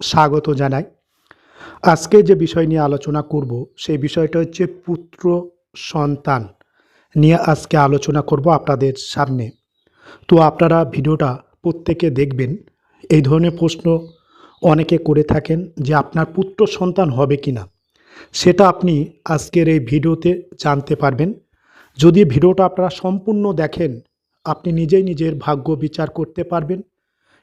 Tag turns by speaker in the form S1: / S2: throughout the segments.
S1: স্বাগত জানাই। আজকে যে বিষয় নিয়ে আলোচনা করব, সেই বিষয়টা হচ্ছে পুত্র সন্তান নিয়ে আজকে আলোচনা করব আপনাদের সামনে। তো আপনারা ভিডিওটা প্রত্যেকে দেখবেন, এই ধরনের প্রশ্ন অনেকে করে থাকেন যে আপনার পুত্র সন্তান হবে কি না সেটা আপনি আজকের এই ভিডিওতে জানতে পারবেন। যদি ভিডিওটা আপনারা সম্পূর্ণ দেখেন, আপনি নিজেই নিজের ভাগ্য বিচার করতে পারবেন।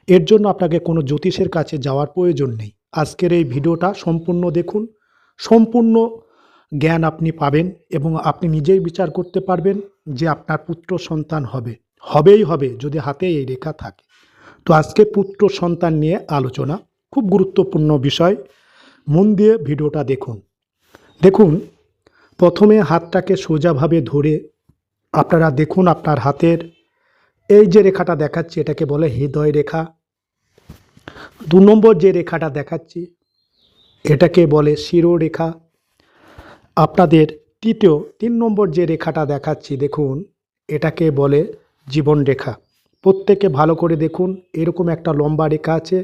S1: এর জন্য আপনাকে কোনো জ্যোতিষের কাছে যাওয়ার প্রয়োজন নেই। আজকের এই ভিডিওটা সম্পূর্ণ দেখুন। সম্পূর্ণ জ্ঞান আপনি পাবেন এবং আপনি নিজেই বিচার করতে পারবেন যে আপনার পুত্র সন্তান হবে। হবেই হবে যদি হাতে এই রেখা থাকে। তো আজকে পুত্র সন্তান নিয়ে আলোচনা। খুব গুরুত্বপূর্ণ বিষয়। মন দিয়ে ভিডিওটা দেখুন। দেখুন, প্রথমে হাতটাকে সোজাভাবে ধরে আপনারা দেখুন আপনার হাতের এই যে রেখাটা দেখাচ্ছি, এটাকে বলে হৃদয় রেখা। দু নম্বর যে রেখাটা দেখাচ্ছি, এটাকে বলে শিরোরেখা। আপনাদের তৃতীয়, তিন নম্বর যে রেখাটা দেখাচ্ছি, দেখুন, এটাকে বলে জীবন রেখা। প্রত্যেকে ভালো করে দেখুন, এরকম একটা লম্বা রেখা আছে,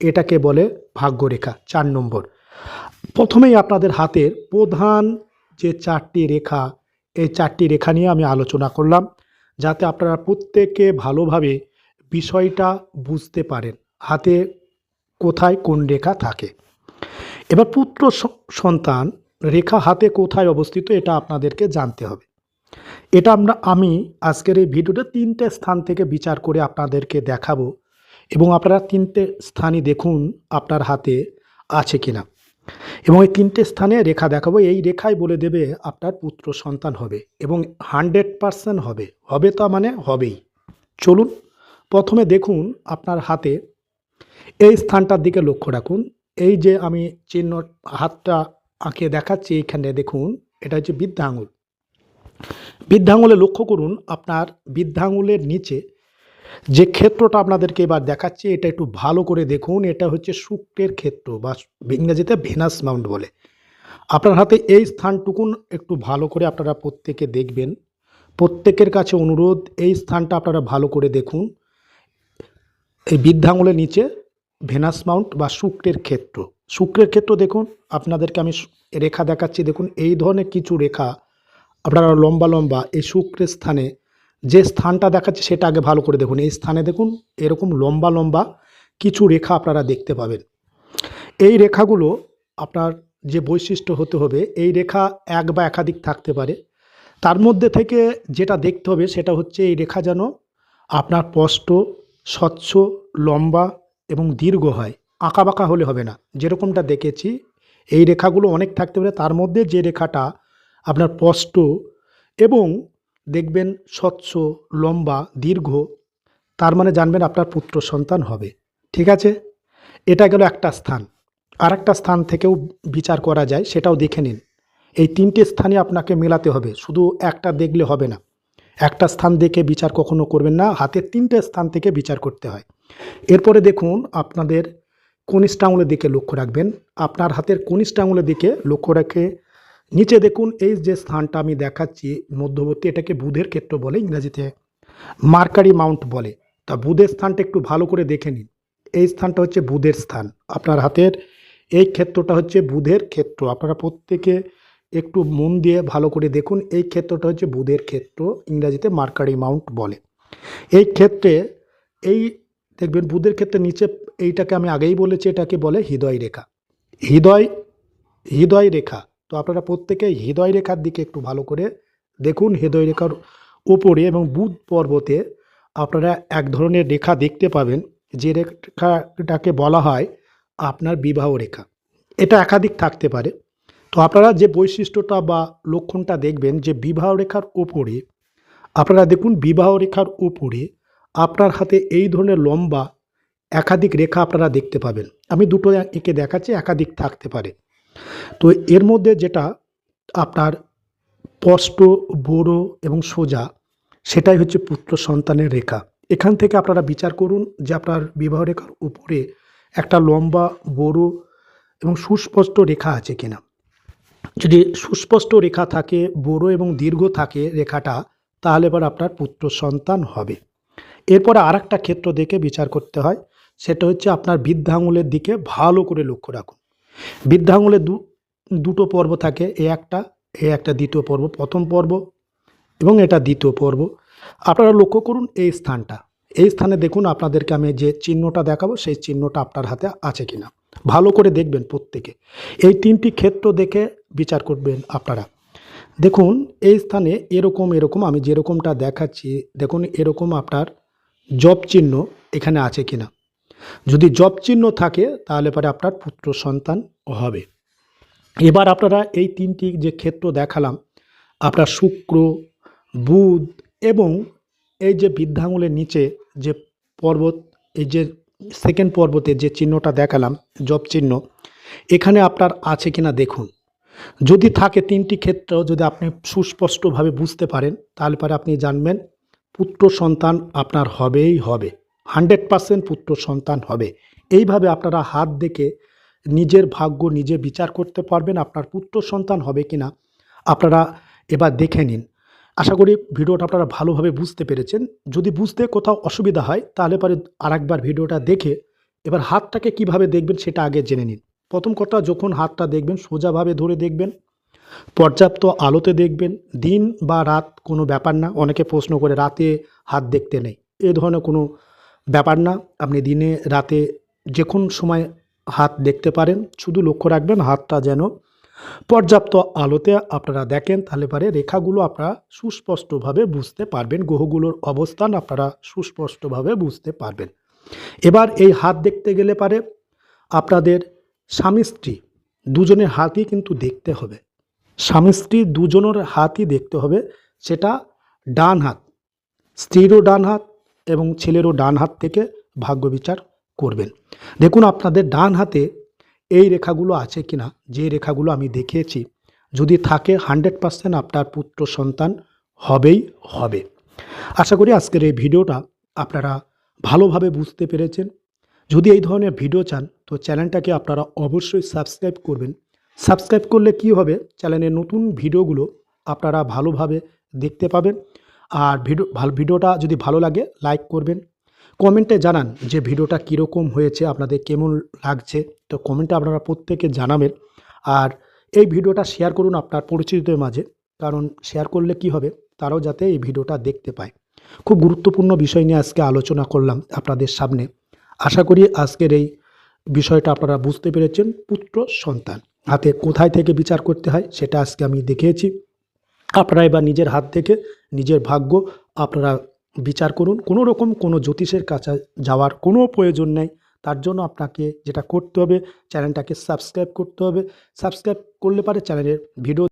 S1: এটাকে বলে ভাগ্যরেখা চার নম্বর। প্রথমেই আপনাদের হাতের প্রধান যে চারটি রেখা, এই চারটি রেখা নিয়ে আমি আলোচনা করলাম। যাতে আপনারা প্রত্যেকে ভালোভাবে বিষয়টা বুঝতে পারেন, হাতে কোথায় কোন রেখা থাকে। এবার পুত্র সন্তান, রেখা হাতে কোথায় অবস্থিত এটা আপনাদেরকে জানতে হবে। এটা আমরা, আমি আজকের এই ভিডিওটা তিনটে স্থান থেকে বিচার করে আপনাদেরকে দেখাবো এবং আপনারা তিনটে স্থানই দেখুন আপনার হাতে আছে কিনা। এবং এই তিনটে স্থানে রেখা দেখাবো। এই রেখাই বলে দেবে আপনার পুত্র সন্তান হবে এবং হান্ড্রেড পারসেন্ট হবে। হবে তা মানে হবেই। চলুন, প্রথমে দেখুন আপনার হাতে এই স্থানটার দিকে লক্ষ্য রাখুন। এই যে আমি চিহ্ন হাতটা আঁকে দেখাচ্ছি, এইখানে দেখুন, এটা হচ্ছে বৃদ্ধাঙ্গুল। বৃদ্ধাঙ্গুলে লক্ষ্য করুন, আপনার বৃদ্ধাঙ্গুলের নিচে যে ক্ষেত্রটা আপনাদেরকে এবার দেখাচ্ছি, এটা একটু ভালো করে দেখুন, এটা হচ্ছে শুক্রের ক্ষেত্র বা ইংরেজিতে ভেনাস মাউন্ট বলে। আপনার হাতে এই স্থানটুকুন একটু ভালো করে আপনারা প্রত্যেকে দেখবেন। প্রত্যেকের কাছে অনুরোধ, এই স্থানটা আপনারা ভালো করে দেখুন। এই বৃদ্ধাঙ্গুলের নিচে ভেনাস মাউন্ট বা শুক্রের ক্ষেত্র। শুক্রের ক্ষেত্র দেখুন, আপনাদেরকে আমি রেখা দেখাচ্ছি। দেখুন, এই ধরনের কিছু রেখা আপনারা লম্বা লম্বা এই শুক্রের স্থানে যে স্থানটা দেখাচ্ছে সেটা আগে ভালো করে দেখুন। এই স্থানে দেখুন, এরকম লম্বা লম্বা কিছু রেখা আপনারা দেখতে পাবেন। এই রেখাগুলো আপনার যে বৈশিষ্ট্য হতে হবে, এই রেখা এক বা একাধিক থাকতে পারে। তার মধ্যে থেকে যেটা দেখতে হবে সেটা হচ্ছে এই রেখা যেন আপনার স্পষ্ট, স্বচ্ছ, লম্বা এবং দীর্ঘ হয়। আঁকা বাঁকা হলে হবে না। যেরকমটা দেখেছি, এই রেখাগুলো অনেক থাকতে পারে। তার মধ্যে যে রেখাটা আপনার স্পষ্ট এবং দেখবেন স্বচ্ছ, লম্বা, দীর্ঘ, তার মানে জানবেন আপনার পুত্র সন্তান হবে। ঠিক আছে? এটা গেল একটা স্থান। আর একটা স্থান থেকেও বিচার করা যায়, সেটাও দেখে নিন। এই তিনটে স্থানে আপনাকে মেলাতে হবে, শুধু একটা দেখলে হবে না। একটা স্থান দেখে বিচার কখনো করবেন না হাতের তিনটে স্থান থেকে বিচার করতে হয়। এরপরে দেখুন, আপনাদের কনিষ্ঠ আঙুলের দিকে লক্ষ্য রাখবেন। আপনার হাতের কনিষ্ঠ আঙুলের দিকে লক্ষ্য রেখে নিচে দেখুন, এই যে স্থানটা আমি দেখাচ্ছি মধ্যবর্তী, এটাকে বুধের ক্ষেত্র বলে ইংরাজিতে, মার্কারি মাউন্ট বলে। তা বুধের স্থানটা একটু ভালো করে দেখে নিন। এই স্থানটা হচ্ছে বুধের স্থান। আপনার হাতের এই ক্ষেত্রটা হচ্ছে বুধের ক্ষেত্র। আপনারা প্রত্যেকে একটু মন দিয়ে ভালো করে দেখুন, এই ক্ষেত্রটা হচ্ছে বুধের ক্ষেত্র, ইংরাজিতে মার্কারি মাউন্ট বলে। এই ক্ষেত্রে, এই দেখবেন বুধের ক্ষেত্রে নিচে এইটাকে আমি আগেই বলেছি, এটাকে বলে হৃদয় রেখা। হৃদয় হৃদয় রেখা। তো আপনারা প্রত্যেকে হৃদয় রেখার দিকে একটু ভালো করে দেখুন হৃদয় রেখার উপরে এবং বুধ পর্বতে আপনারা এক ধরনের রেখা দেখতে পাবেন। যে রেখাটাকে বলা হয় আপনার বিবাহ রেখা। এটা একাধিক থাকতে পারে। তো আপনারা যে বৈশিষ্ট্যটা বা লক্ষণটা দেখবেন যে বিবাহ রেখার উপরে, আপনারা দেখুন বিবাহ রেখার উপরে আপনার হাতে এই ধরনের লম্বা একাধিক রেখা আপনারা দেখতে পাবেন। আমি দুটো একে দেখাচ্ছি, একাধিক থাকতে পারে। তো এর মধ্যে যেটা আপনার স্পষ্ট বড় এবং সোজা, সেটাই হচ্ছে পুত্র সন্তানের রেখা। এখান থেকে আপনারা বিচার করুন যে আপনার বিবাহ রেখার উপরে একটা লম্বা, বড় এবং সুস্পষ্ট রেখা আছে কিনা। যদি সুস্পষ্ট রেখা থাকে, বড় এবং দীর্ঘ থাকে রেখাটা, তাহলে এবার আপনার পুত্র সন্তান হবে। এরপরে আর একটা ক্ষেত্র দেখে বিচার করতে হয়, সেটা হচ্ছে আপনার বৃদ্ধাঙুলের দিকে ভালো করে লক্ষ্য রাখুন। বৃদ্ধাঙুলে দু, দুটো পর্ব থাকে, এ একটা এ একটা দ্বিতীয় পর্ব, প্রথম পর্ব এবং এটা দ্বিতীয় পর্ব। আপনারা লক্ষ্য করুন এই স্থানটা। এই স্থানে দেখুন আপনাদেরকে আমি যে চিহ্নটা দেখাবো, সেই চিহ্নটা আপনার হাতে আছে কিনা। ভালো করে দেখবেন প্রত্যেকে। এই তিনটি ক্ষেত্র দেখে বিচার করবেন আপনারা। দেখুন, এই স্থানে এরকম এরকম, আমি যেরকমটা দেখাচ্ছি, দেখুন এরকম আপনার জব চিহ্ন এখানে আছে কিনা। যদি জব চিহ্ন থাকে, তাহলে পরে আপনার পুত্র সন্তান হবে। এবার আপনারা এই তিনটি যে ক্ষেত্র দেখালাম, আপনার শুক্র, বুধ এবং এই যে বৃদ্ধাঙ্গুলের নিচে যে পর্বত, এই যে সেকেন্ড পর্বতে যে চিহ্নটা দেখালাম, জব চিহ্ন, এখানে আপনার আছে কিনা দেখুন। যদি থাকে তিনটি ক্ষেত্র, যদি আপনি সুস্পষ্টভাবে বুঝতে পারেন, তাহলে পরে আপনি জানবেন পুত্র সন্তান আপনার হবেই হবে। হান্ড্রেড পারসেন্ট পুত্র সন্তান হবে। এইভাবে আপনারা হাত দেখে নিজের ভাগ্য নিজে বিচার করতে পারবেন আপনার পুত্র সন্তান হবে কি না আপনারা এবার দেখে নিন। আশা করি ভিডিওটা আপনারা ভালোভাবে বুঝতে পেরেছেন। যদি বুঝতে কোথাও অসুবিধা হয় তাহলে পরে আরেকবার ভিডিওটা দেখে এবার হাতটাকে কীভাবে দেখবেন সেটা আগে জেনে নিন। প্রথম কথা, যখন হাতটা দেখবেন সোজাভাবে ধরে দেখবেন, পর্যাপ্ত আলোতে দেখবেন, দিন বা রাত কোনো ব্যাপার না, অনেকে প্রশ্ন করে রাতে হাত দেখতে নেই। এ ধরনের কোনো ব্যাপার না, আপনি দিনে, রাতে যে কোন সময় হাত দেখতে পারেন, শুধু লক্ষ্য রাখবেন হাতটা যেন পর্যাপ্ত আলোতে আপনারা দেখেন, তাহলে পরে রেখাগুলো আপনারা সুস্পষ্টভাবে বুঝতে পারবেন, গ্রহগুলোর অবস্থান আপনারা সুস্পষ্টভাবে বুঝতে পারবেন। এবার এই হাত দেখতে গেলে পারে আপনাদের স্বামী স্ত্রী দুজনের হাতই কিন্তু দেখতে হবে। স্বামী স্ত্রী দুজনের হাতই দেখতে হবে, সেটা ডান হাত, স্ত্রীরও ডান হাত এবং ছেলেরও ডান হাত থেকে ভাগ্য বিচার করবেন। দেখুন আপনাদের ডান হাতে এই রেখাগুলো আছে কিনা, যে রেখাগুলো আমি দেখিয়েছি। যদি থাকে, হান্ড্রেড পার্সেন্ট আপনার পুত্র সন্তান হবেই হবে। আশা করি আজকের এই ভিডিওটা আপনারা ভালোভাবে বুঝতে পেরেছেন। যদি এই ধরনের ভিডিও চান, তো চ্যানেলটাকে আপনারা অবশ্যই সাবস্ক্রাইব করবেন। সাবস্ক্রাইব করলে কি হবে? চ্যানেলের নতুন ভিডিওগুলো আপনারা ভালোভাবে দেখতে পাবেন। আর ভিডিও, ভালো, ভিডিওটা যদি ভালো লাগে লাইক করবেন। কমেন্টে জানান যে ভিডিওটা কীরকম হয়েছে, আপনাদের কেমন লাগছে। তো কমেন্টে আপনারা প্রত্যেকে জানাবেন। আর এই ভিডিওটা শেয়ার করুন আপনার পরিচিতদের মাঝে। কারণ শেয়ার করলে কি হবে? তারাও যাতে এই ভিডিওটা দেখতে পায়। খুব গুরুত্বপূর্ণ বিষয় নিয়ে আজকে আলোচনা করলাম আপনাদের সামনে। আশা করি আজকের এই বিষয়টা আপনারা বুঝতে পেরেছেন। পুত্র সন্তান, হাতে কোথায় থেকে বিচার করতে হয়, সেটা আজকে আমি দেখিয়েছি। আপনারা এবার নিজের হাত থেকে নিজের ভাগ্য আপনারা বিচার করুন। কোনো রকম কোনো জ্যোতিষের কাছে যাওয়ার কোনো প্রয়োজন নেই। তার জন্য আপনাকে যেটা করতে হবে, চ্যানেলটাকে সাবস্ক্রাইব করতে হবে। সাবস্ক্রাইব করলে পারে চ্যানেলের ভিডিও